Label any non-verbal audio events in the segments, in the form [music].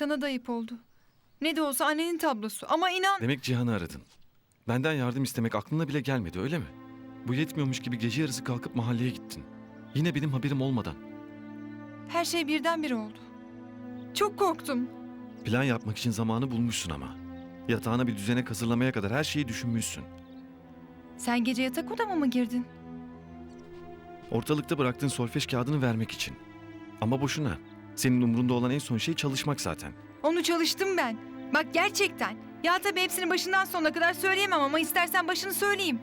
Sana da ayıp oldu. Ne de olsa annenin tablosu ama inan... Demek Cihan'ı aradın. Benden yardım istemek aklına bile gelmedi öyle mi? Bu yetmiyormuş gibi gece yarısı kalkıp mahalleye gittin. Yine benim haberim olmadan. Her şey birdenbire oldu. Çok korktum. Plan yapmak için zamanı bulmuşsun ama. Yatağına bir düzene hazırlamaya kadar her şeyi düşünmüşsün. Sen gece yatak odama mı girdin? Ortalıkta bıraktığın solfej kağıdını vermek için. Ama boşuna. Senin umrunda olan en son şey çalışmak zaten. Onu çalıştım ben. Bak gerçekten. Ya tabii hepsini başından sonuna kadar söyleyemem ama istersen başını söyleyeyim.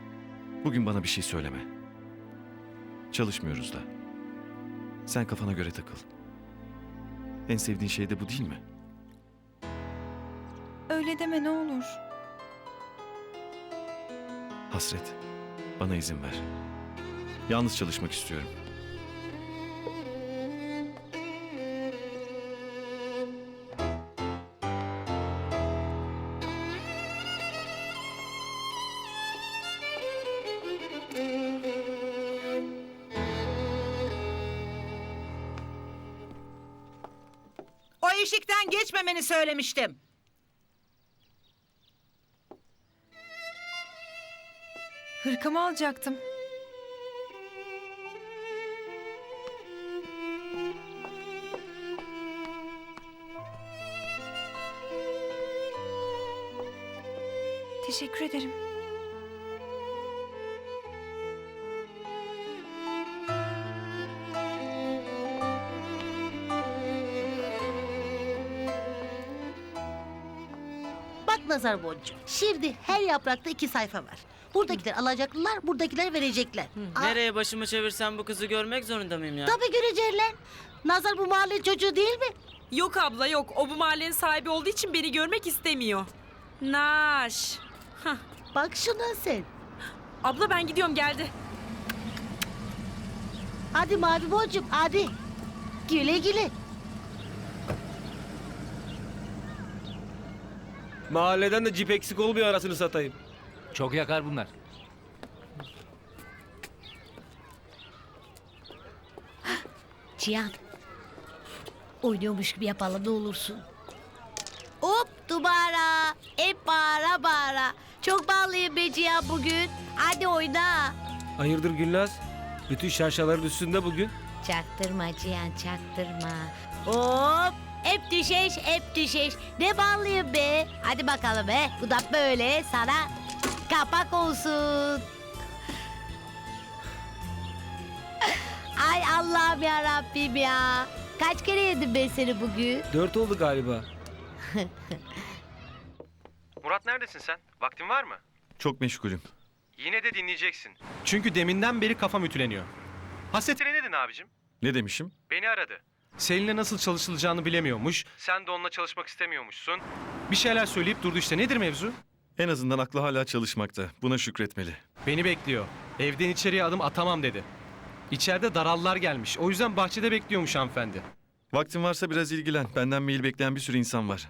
Bugün bana bir şey söyleme. Çalışmıyoruz da. Sen kafana göre takıl. En sevdiğin şey de bu değil mi? Öyle deme ne olur. Hasret. Bana izin ver. Yalnız çalışmak istiyorum. O eşikten geçmemeni söylemiştim. Hırkamı alacaktım. Teşekkür ederim. Nazar boncuğu. Şimdi her yaprakta iki sayfa var. Buradakiler alacaklılar, buradakiler verecekler. Aa, Nereye başımı çevirsem bu kızı görmek zorunda mıyım ya? Tabii görecekler. Nazar bu mahalle çocuğu değil mi? Yok abla yok. O bu mahallenin sahibi olduğu için beni görmek istemiyor. Naş. Bak şuna sen. Abla ben gidiyorum geldi. Hadi mavi boncuk hadi. Güle güle. Mahalleden de cip eksik olmuyor arasını satayım. Çok yakar bunlar. Cihan. Oynuyormuş gibi yapalım ne olursun. Hop dubara. Hep bağıra bağıra. Çok bağlıyım be Cihan bugün. Hadi oyna. Hayırdır Gülnaz? Bütün şaşaların üstünde bugün. Çaktırma Cihan çaktırma. Hop hep düşeş hep düşeş. Ne bağlıyım be. Hadi bakalım be. Bu da böyle sana kapak olsun. Ay Allah'ım ya Rabbim ya. Kaç kere yedim ben seni bugün? Dört oldu galiba. [laughs] Murat neredesin sen? Vaktin var mı? Çok meşgulüm. Yine de dinleyeceksin. Çünkü deminden beri kafam ütüleniyor. Hasretine ne dedin abicim? Ne demişim? Beni aradı. Seninle nasıl çalışılacağını bilemiyormuş. Sen de onunla çalışmak istemiyormuşsun. Bir şeyler söyleyip durdu işte. Nedir mevzu? En azından aklı hala çalışmakta. Buna şükretmeli. Beni bekliyor. Evden içeriye adım atamam dedi. İçeride darallar gelmiş. O yüzden bahçede bekliyormuş hanımefendi. Vaktin varsa biraz ilgilen. Benden mail bekleyen bir sürü insan var.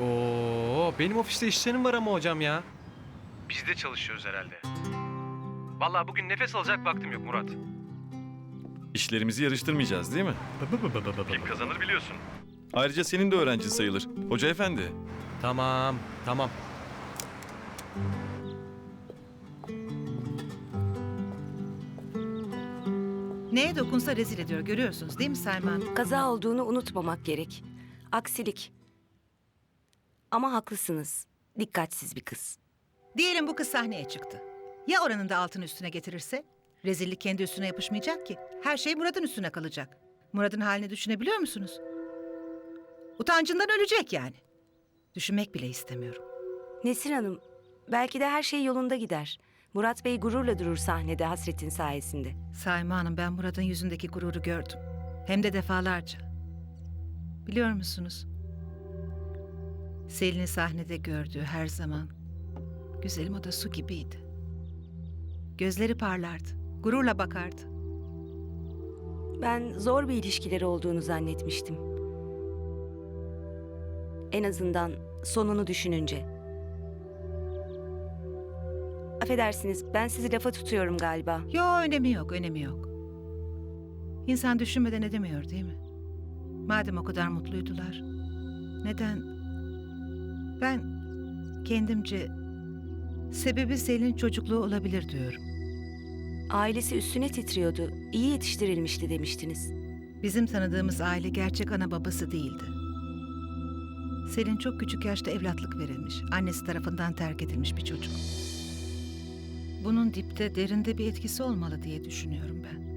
Oo, benim ofiste işlerim var ama hocam ya. Biz de çalışıyoruz herhalde. Vallahi bugün nefes alacak vaktim yok Murat. İşlerimizi yarıştırmayacağız değil mi? Kim kazanır biliyorsun. Ayrıca senin de öğrencin sayılır. Hoca efendi. Tamam, tamam. Neye dokunsa rezil ediyor görüyorsunuz değil mi Selman? Kaza olduğunu unutmamak gerek. Aksilik. Ama haklısınız. Dikkatsiz bir kız. Diyelim bu kız sahneye çıktı. Ya oranın da altını üstüne getirirse? Rezillik kendi üstüne yapışmayacak ki. Her şey Murat'ın üstüne kalacak. Murat'ın halini düşünebiliyor musunuz? Utancından ölecek yani. Düşünmek bile istemiyorum. Nesrin Hanım, belki de her şey yolunda gider. Murat Bey gururla durur sahnede hasretin sayesinde. Saime Hanım ben Murat'ın yüzündeki gururu gördüm. Hem de defalarca. Biliyor musunuz? Selin'i sahnede gördüğü her zaman güzelim o da su gibiydi. Gözleri parlardı. Gururla bakardı. Ben zor bir ilişkileri olduğunu zannetmiştim. En azından sonunu düşününce. Affedersiniz, ben sizi lafa tutuyorum galiba. Yo önemi yok, önemi yok. İnsan düşünmeden edemiyor değil mi? Madem o kadar mutluydular. Neden? Ben kendimce sebebi Selin çocukluğu olabilir diyorum. Ailesi üstüne titriyordu. İyi yetiştirilmişti demiştiniz. Bizim tanıdığımız aile gerçek ana babası değildi. Selin çok küçük yaşta evlatlık verilmiş. Annesi tarafından terk edilmiş bir çocuk. Bunun dipte derinde bir etkisi olmalı diye düşünüyorum ben.